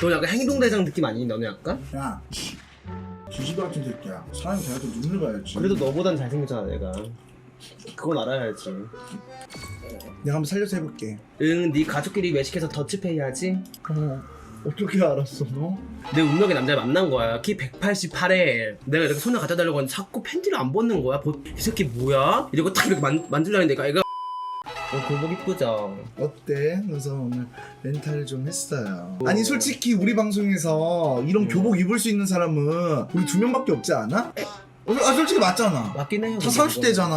너 약간 행동대장 느낌 아니니 너는 약간? 야, 지지도 같은 새끼야. 사람이 때 눈을 봐야지. 그래도 너보단 잘생겼잖아 내가 그건 알아야지 내가 한번 살려서 해볼게. 응, 네 가족끼리 외식해서 더치페이 하지? 어, 어떻게 알았어, 너? 내 운명의 남자를 만난 거야. 키 188에 내가 이렇게 손을 갖다 달라고 하는데 자꾸 팬티를 안 벗는 거야. 보- 이 새끼 뭐야? 이러고 딱 이렇게 만, 만질라 했는데 얘가 어, 교복 이쁘죠? 어때? 그래서 오늘 렌탈 좀 했어요. 아니 솔직히 우리 방송에서 이런 음. 교복 입을 수 있는 사람은 우리 두 명밖에 없지 않아? 어, 아 솔직히 맞잖아. 맞긴 해요. 다 30대잖아.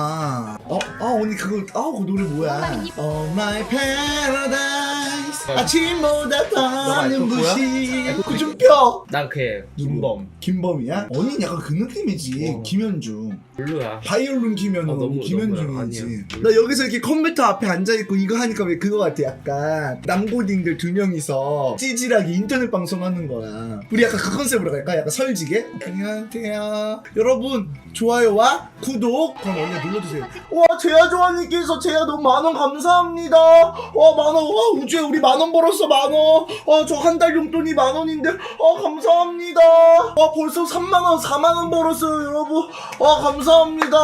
어, 아 언니 그거 아 그 노래 뭐야? Oh my paradise 아침보다 더? 눈부시 그좀 펴. 난걔 김범. 김범이야? 언니는 약간 그 느낌이지. 어. 김현중. 별로야. 바이올린 키면은 어, 너무- 김현중이지. 너무. 나 여기서 이렇게 컴퓨터 앞에 앉아 있고 이거 하니까 왜 그거 같아? 약간 남고딩들 두 명이서 찌질하게 인터넷 방송하는 거야. 우리 약간 그 컨셉으로 갈까? 약간 설지게? 안녕하세요. 여러분 좋아요와 구독 그럼 언니 눌러주세요. 와 제야 조아님께서 제야 너무 만원 감사합니다. 와 만원 와 우주에 우리 만원 벌었어 만원. 와저 한 달 용돈이 만원 인데 아 감사합니다. 와 벌써 3만원 4만원 벌었어요 여러분. 아 감사합니다.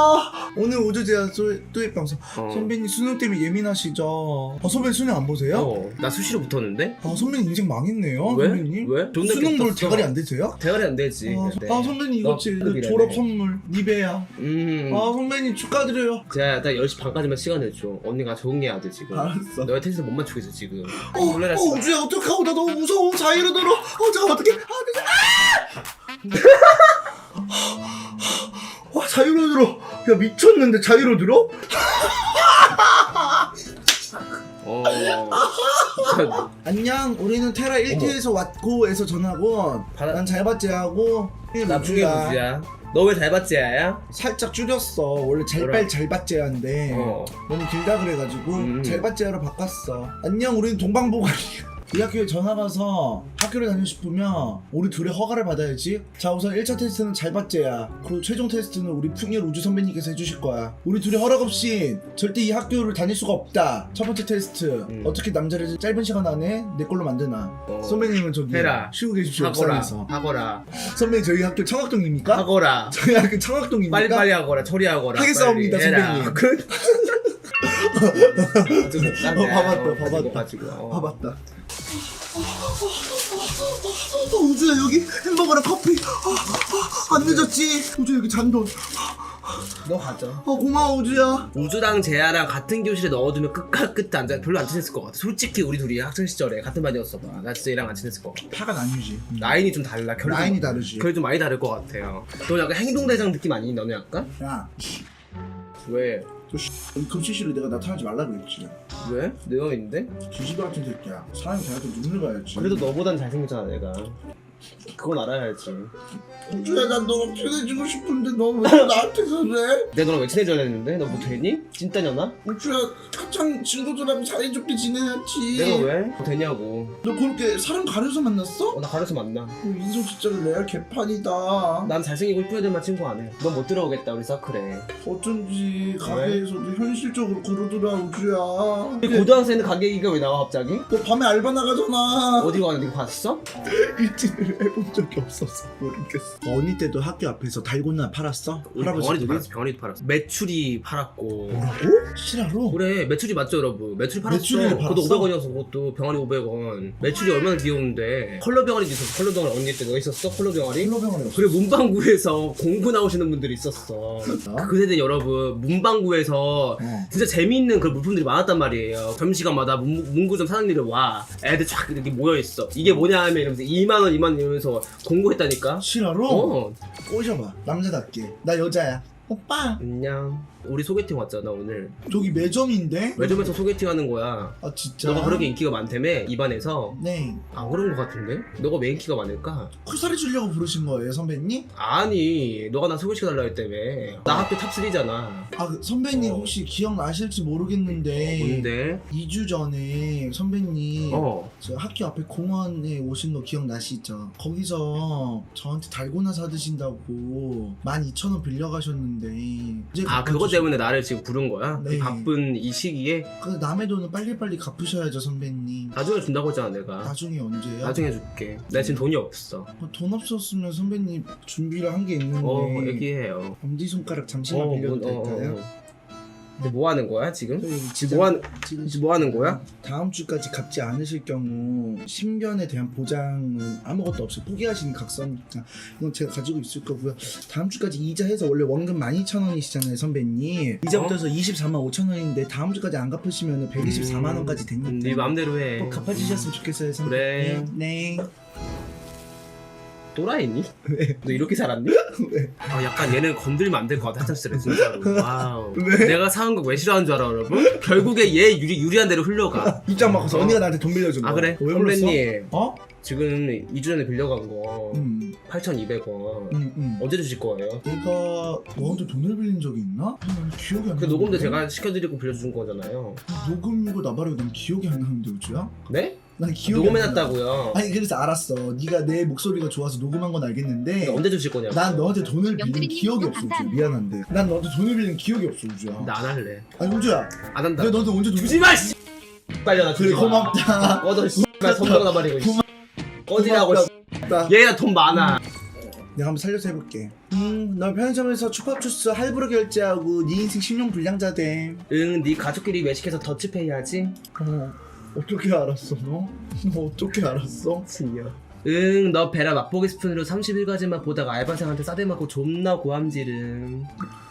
오늘 우주 제야 또입 방송. 어. 선배님 수능 때문에 예민하시죠? 아 선배님 수능 안 보세요? 어, 나 수시로 붙었는데? 아 선배님 인생 망했네요 왜? 선배님 왜? 수능 볼. 대가리 안 되세요? 대가리 안 되지. 아, 근데. 아 선배님 너 이거 제 급이라네. 졸업 선물 니베야 음. 아 선배님 축하드려요 제가 딱 10시 반까지만 시간을 줘. 언니가 적응 해야 돼, 지금. 알았어 너의 텐션 못 맞추고 있어, 지금. 어, 놀래라, 어 씨발. 우주야 어떡하고 나 너무 무서워 자이로 들어 어 잠깐 어떡해 아, 네. 아! 와 자유로 들어 야 미쳤는데 자유로 들어? 어. 진짜 안녕 우리는 테라 1티에서 왔고에서 전하고 받아- 난잘 봤지 하고 나쁘게 무지야. 너왜 잘 봤지, 야야? 살짝 줄였어 원래? 잘빨 잘봤제야인데 어. 너무 길다 그래가지고 음. 잘봤제야로 바꿨어 안녕 우리는 동방보관이야 이 학교에 전화 가서 학교를 다니고 싶으면 우리 둘의 허가를 받아야지 자 우선 1차 테스트는 잘 봤제야 그리고 최종 테스트는 우리 풍열 우주 선배님께서 해주실 거야 우리 둘이 허락 없이 절대 이 학교를 다닐 수가 없다 첫 번째 테스트 음. 어떻게 남자를 짧은 시간 안에 내 걸로 만드나 어. 선배님은 저기 해라. 쉬고 계십시오 하거라. 옥상에서 하거라. 선배님 저희 학교 청학동입니까? 하거라. 저희 학교 청학동입니까? 빨리빨리 하거라. 처리하거라. 하겠사옵니다 빨리 해라. 선배님 그, 좀 싼데. 어, 봐봤다, 어, 봐봤다. 어. 봐봤다 어, 우주야 여기 햄버거랑 커피 안 늦었지 우주 여기 잔돈 너 가져. 어 고마워 우주야 우주랑 재야랑 같은 교실에 넣어두면 끝과 끝 앉아 별로 안 친했을 것 같아. 솔직히 우리 둘이 학창 시절에 같은 반이었어 봐. 나 진짜 얘랑 안 친했을 것 같아. 파가 나뉘지 라인이 좀 달라. 결이 라인이 좀, 다르지 결이 좀 많이 다를 것 같아요. 너 약간 행동 대장 느낌 아니니 너는 약간? 야 왜? 급식실에 내가 나타나지 말라 그랬지 왜? 내 맘인데? 지지도 같은 새끼야 사람이 때 눈을 봐야지 그래도 너보단 잘생겼잖아 내가. 그건 알아야지. 우주야 난 너가 편해지고 싶은데 너왜 나한테 그래 내가 너랑 왜 친해져야 했는데? 너뭐 되니? 찐따냐나? 우주야 한창 친구들하고 사이좋게 지내야지 내가 왜? 뭐 되냐고. 너 그렇게 사람 가려서 만났어? 어, 나 가려서 만나. 인성 진짜 레알 개판이다 난 잘생기고 이쁜 애들만 친구 안 해. 넌 못 들어오겠다 우리 서클에. 어쩐지 가게에서도 현실적으로 그러더라 우주야 우리 고등학생인데 가게 얘기가 왜 나와 갑자기? 너 밤에 알바 나가잖아 어디 가는데 봤어? 일진을 해본 적이 없어서 모르겠어 언니 때도 학교 앞에서 달고나 팔았어? 우리 병아리도 할아버지들이? 팔았어. 병아리도 팔았어. 매출이 팔았고. 뭐라고? 실화로? 그래 매출이 맞죠 여러분? 매출이 팔았어. 매출을 그것도 팔았어? 500원이어서 그것도 병아리 500원. 매출이 얼마나 귀여운데. 컬러 병아리도 있었어. 컬러 병아리 언니 때 너 있었어? 컬러 병아리? 힐러병원에 그리고 문방구에서 공부 나오시는 분들이 있었어. 어? 그 세대 여러분 문방구에서 어. 진짜 재미있는 그런 물품들이 많았단 말이에요. 점심시간마다 문, 문구점 사장님들 와. 애들 쫙 이렇게 모여있어. 이게 뭐냐 하면 이러면서 2만원, 2만원 이러면서 공부했다니까? 실화로? 어. 꼬셔봐 남자답게 나 여자야 오빠 안녕. 우리 소개팅 왔잖아, 오늘. 저기 매점인데? 매점에서 소개팅 하는 거야. 아 진짜? 너가 그렇게 인기가 많다며? 입안에서? 네 안 그런 거 같은데? 너가 왜 인기가 많을까? 쿨살이 주려고 부르신 거예요 선배님? 아니, 너가 나 소개시켜달라 했다며. 나 학교 탑3잖아. 아 그 선배님 어. 혹시 기억나실지 모르겠는데 뭔데? 2주 전에 선배님 어. 저 학교 앞에 공원에 오신 거 기억나시죠? 거기서 저한테 달고나 사드신다고 12,000원 빌려가셨는데 이제 아, 그것 때문에 나를 지금 부른 거야? 네. 이 바쁜 이 시기에 그 남의 돈은 빨리빨리 갚으셔야죠 선배님 나중에 준다고 했잖아 내가 나중에 언제요? 나중에 줄게 나 지금 돈이 없어 어, 돈 없었으면 선배님 준비를 한 게 있는데 어 얘기해요 엄지손가락 잠시만 어, 빌려도 뭐, 어, 될까요? 어, 어. 근데 뭐 하는 거야 지금? 지금 뭐 하는 지금 뭐 하는 거야? 다음 주까지 갚지 않으실 경우 신변에 대한 보장은 아무것도 없이 포기하시는 각서니까 이건 제가 가지고 있을 거고요. 다음 주까지 이자 해서 원래 원금 12,000원이시잖아요, 선배님. 이자부터 해서 24만 5천 원인데 다음 주까지 안 갚으시면 124만 원까지 되니까. 음, 네 마음대로 해 꼭 갚아주셨으면 좋겠어요, 선배님. 그래. 네. 또라이니? 왜? 너 이렇게 살았니? 왜? 아 약간 얘는 건들면 안 될 것 같아 화장실에 진짜로 와우 왜? 내가 사는 거 왜 싫어하는 줄 알아 여러분? 결국에 얘 유리, 유리한 대로 흘러가 입장 바꿔서 어. 언니가 나한테 돈 빌려준 아 거. 그래? 왜 불렀어? 선배님 어? 지금 2주 전에 빌려간 거 음, 8,200원 음, 음. 언제 주실 거예요? 내가 너한테 돈을 빌린 적이 있나? 난 기억이 안그 나는데. 녹음도 제가 시켜드리고 빌려준 거잖아요 녹음이고 나발이고 난 기억이 안 나는데 우주야? 네? 난 기억이 안 나. 녹음해놨다고요 아니 그래서 알았어. 네가 내 목소리가 좋아서 녹음한 건 알겠는데 언제 주실 거냐고 난 너한테 돈을 빌린 기억이 없어 우주야. 감사합니다. 미안한데 난 너한테 돈을 빌린 기억이 없어 우주야. 나안 할래 아니 우주야 안 한다 내가 너한테 언제 돈 주지 마 씨! 빨려 나 그래 주지 마 고맙다. 꺼져 씨발 손가락 나발이고 씨. 꺼지라고. 씨. 고맙다. 얘가 돈 많아 내가 한번 살려서 해볼게. 음, 너 편의점에서 초밥 주스 할부로 결제하고 네 인생 신용 불량자 돼. 응, 네 가족끼리 외식해서 더치페이 하지? 어, 어떻게 알았어 너? 너 어떻게 알았어? 신기해. 응, 너 베라 맛보기 스푼으로 31가지만 보다가 알바생한테 싸대 맞고 존나 고함지름.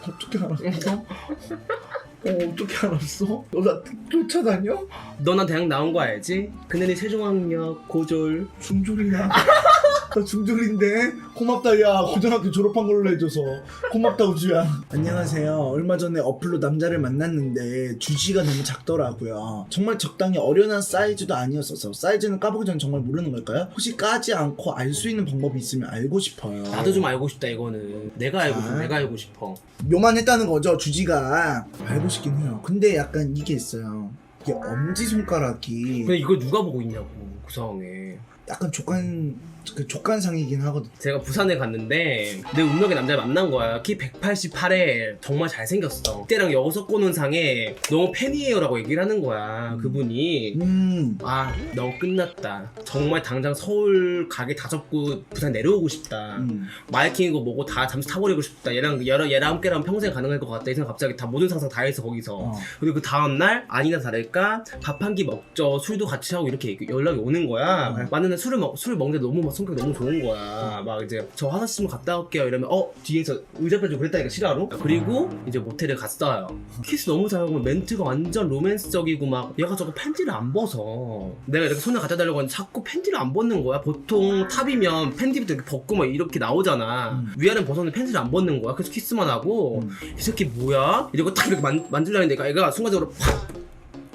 어떻게 알았어? 어, 어떻게 알았어? 너 나 쫓아다녀? 너 나 대학 나온 거 알지? 근데 네 최종학력 고졸. 중졸이야. 나 중졸인데 고맙다 야 고등학교 졸업한 걸로 해줘서 고맙다 우주야. 안녕하세요. 얼마 전에 어플로 남자를 만났는데 주지가 너무 작더라고요. 정말 적당히 어련한 사이즈도 아니었어서 사이즈는 까보기 전 정말 모르는 걸까요? 혹시 까지 않고 알 수 있는 방법이 있으면 알고 싶어요. 나도 좀 알고 싶다 이거는. 내가 알고 싶어. 아. 내가 알고 싶어. 요만했다는 거죠 주지가 알고 싶긴 해요. 근데 약간 이게 있어요. 이게 엄지 손가락이 근데 이걸 누가 보고 있냐고 그 상황에. 약간 족간 그 족간상이긴 하거든. 제가 부산에 갔는데 내 운명의 남자를 만난 거야. 키 188에 정말 잘생겼어. 그때랑 여섯 꼬는 상에 너무 팬이에요라고 얘기를 하는 거야. 음. 그분이. 음. 아, 너 끝났다. 정말 당장 서울 가게 다 접고 부산 내려오고 싶다. 음. 마이킹이고 뭐고 다 잠수 타버리고 싶다. 얘랑 얘랑 얘랑 함께라면 평생 가능할 것 같다. 이 생각 갑자기 다 모든 상상 다 했어 거기서. 어. 그리고 그 다음 날 아니나 다를까 밥 한 끼 먹죠. 술도 같이 하고 이렇게 연락이 오는 거야. 어. 맞는데 술을 먹 술을 먹는데 너무 막 성격이 너무 좋은 거야. 막 이제 저 화장실 좀 갔다 올게요. 이러면 어 뒤에서 의자 펴주고 그랬다니까 실화로. 그리고 이제 모텔에 갔어요. 키스 너무 잘하고 멘트가 완전 로맨스적이고 막 얘가 저거 팬티를 안 벗어. 내가 이렇게 손을 갖다 달라고 하는데 자꾸 팬티를 안 벗는 거야. 보통 탑이면 팬티부터 이렇게 벗고 막 이렇게 나오잖아. 음. 위아래 벗었는데 팬티를 안 벗는 거야. 그래서 키스만 하고 음. 이 새끼 뭐야? 이러고 딱 이렇게 만, 만질려고 했는데 얘가 순간적으로 팍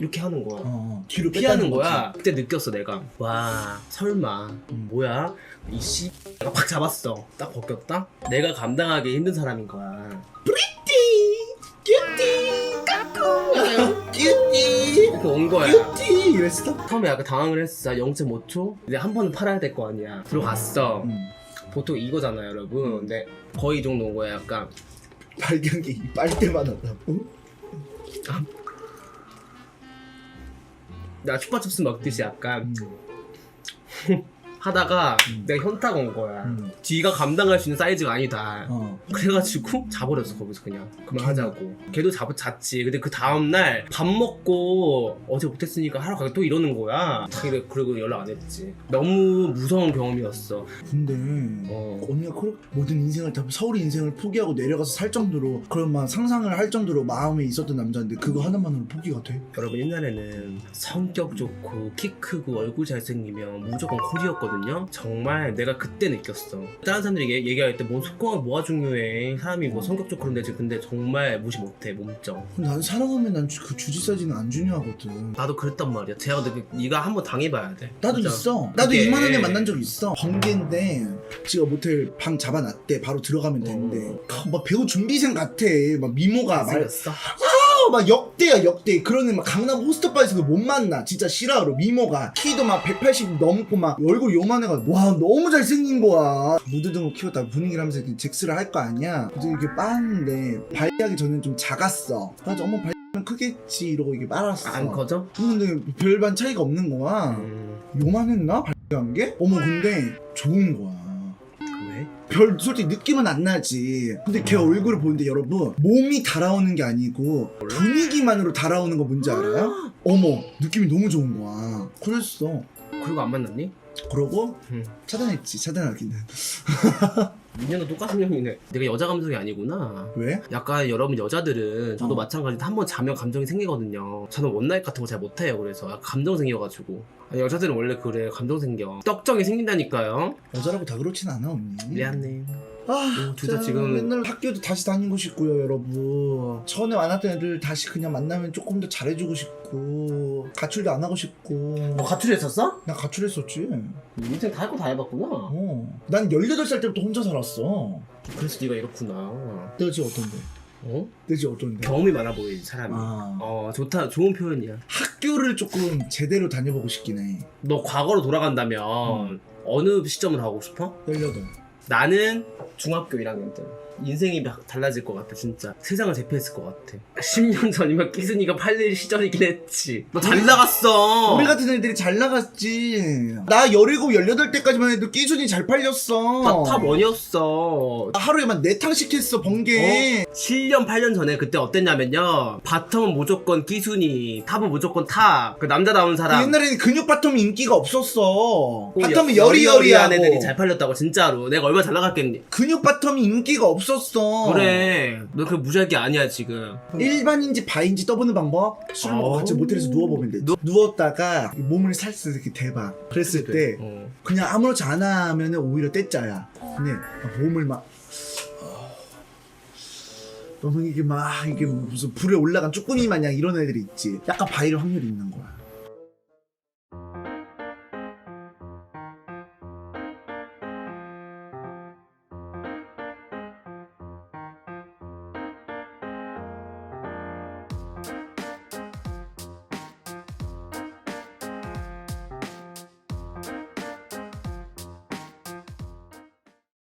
이렇게 하는 거야. 어, 뒤로 피하는 거야. 그때 느꼈어 내가. 와 설마 음. 뭐야? 이씨 내가 팍 잡았어. 딱 벗겼다. 내가 감당하기 힘든 사람인 거야. 큐티 까꿍 큐티 이렇게 온 거야. 큐티 이랬어? 처음에 약간 당황을 했어. 0.5초. 근데 한 번은 팔아야 될 거 아니야. 들어갔어. 음. 보통 이거잖아 여러분. 근데 거의 이 정도 온 거야. 약간 발견기 이 빨대만 한다고? 나 슈퍼춥스 먹듯이 약간 음. 하다가 음. 내가 현타가 온 거야. 음. 뒤가 감당할 수 있는 사이즈가 아니다. 어. 그래가지고 자버렸어 거기서 그냥 그만하자고 걔도 잡 잤지 근데 그 다음 날 밥 먹고 어제 못했으니까 하러 가게 또 이러는 거야 그래- 그리고 연락 안 했지 너무 무서운 경험이었어 근데 어. 언니가 그렇게 모든 인생을 다 서울 인생을 포기하고 내려가서 살 정도로 그런 막 상상을 할 정도로 마음에 있었던 남자인데 그거 하나만으로 포기가 돼? 여러분 옛날에는 성격 좋고 키 크고 얼굴 잘생기면 무조건 콜이었거든요 정말 내가 그때 느꼈어 다른 사람들이 얘기- 얘기할 때뭔 속공이 뭐가 중요해 사람이 뭐 성격 좋고 그런데 근데 정말 무시 못해 몸정 난 사랑하면 난 그 주지 사진은 안 중요하거든 나도 그랬단 말이야 제가 근데 그- 네가 한번 당해봐야 돼 나도 진짜. 있어. 나도 그게- 이만한 애 만난 적 있어. 번개인데 지가 모텔 방 잡아놨대. 바로 들어가면 되는데 어. 아, 막 배우 준비생 같아. 막 미모가 말 잘생겼어 아, 막 역대야 역대. 그러는 막 강남 호스트바에서도 못 만나. 진짜 싫어하러 미모가. 키도 막 180 넘고 막 얼굴 요만해가지고. 와 너무 잘생긴 거야. 무드 등을 키웠다 분위기를 하면서 이렇게 잭스를 할 거 아니야? 그래서 이렇게 빠는데 발리하기 전엔 좀 작았어. 그래서 어머 발리면 크겠지 이러고 이게 빨았어. 안 커져? 근데 별반 차이가 없는 거야. 음, 요만했나? 발리한 게? 어머 근데 좋은 거야 왜? 별 솔직히 느낌은 안 나지. 근데 걔 얼굴을 보는데 여러분 몸이 달아오는 게 아니고 분위기만으로 달아오는 거 뭔지 알아요? 어머 느낌이 너무 좋은 거야. 그랬어. 그리고 안 만났니? 그러고 음. 차단했지. 차단하기는. 민현도 똑같은 형이네 내가 여자 감성이 아니구나 왜? 약간 여러분 여자들은 저도 어. 마찬가지로 한 번 자면 감정이 생기거든요. 저는 원나잇 같은 거 잘 못해요. 그래서 감정 생겨가지고 아니, 여자들은 원래 그래 감정 생겨. 떡정이 생긴다니까요. 여자라고 다 그렇진 않아 언니. 미안해. 아, 둘다 진짜 지금- 맨날 학교도 다시 다니고 싶고요, 여러분. 전에 만났던 애들 다시 그냥 만나면 조금 더 잘해주고 싶고 가출도 안 하고 싶고. 너 가출했었어? 나 가출했었지. 인생 다 할 거 다 해봤구나. 어. 난 18살 때부터 혼자 살았어. 그래서 네가 이렇구나. 내집 어떤데? 어? 내집 어떤데? 경험이 많아 보이지 사람이. 아. 어 좋다 좋은 표현이야. 학교를 조금 제대로 다녀보고 싶긴 해. 너 과거로 돌아간다면 음. 어느 시점을 하고 싶어? 18. 나는 중학교 1학년 때 인생이 막 달라질 것 같아 진짜. 세상을 제패했을 것 같아. 10년 전이면 끼순이가 팔릴 시절이긴 했지. 너 잘 나갔어. 우리 같은 애들이 잘 나갔지. 나 17, 18때까지만 해도 끼순이 잘 팔렸어. 탑 원이었어. 나 하루에만 4탕씩 했어, 번개. 7년 8년 전에 그때 어땠냐면요. 바텀은 무조건 끼순이 탑은 무조건 탑그 남자다운 사람. 옛날에는 근육 바텀 인기가 없었어. 꼭 바텀은 여-. 여리여리한 애들이 잘 팔렸다고 진짜로. 내가 얼마나 잘 나갔겠니? 근육 바텀이 인기가 없 었어. 그래 너 무시할 게 아니야 지금 일반인지 바인지 떠보는 방법? 술 먹고 아우. 같이 모텔에서 누워보면 돼. 누, 누웠다가 몸을 살짝 이렇게 대봐. 그랬을 때 어. 그냥 아무렇지 않아 하면 오히려 떼짜야. 근데 몸을 막 너무 이게 막 이게 무슨 불에 올라간 쭈꾸미 마냥 이런 애들이 있지. 약간 바이럴 확률이 있는 거야.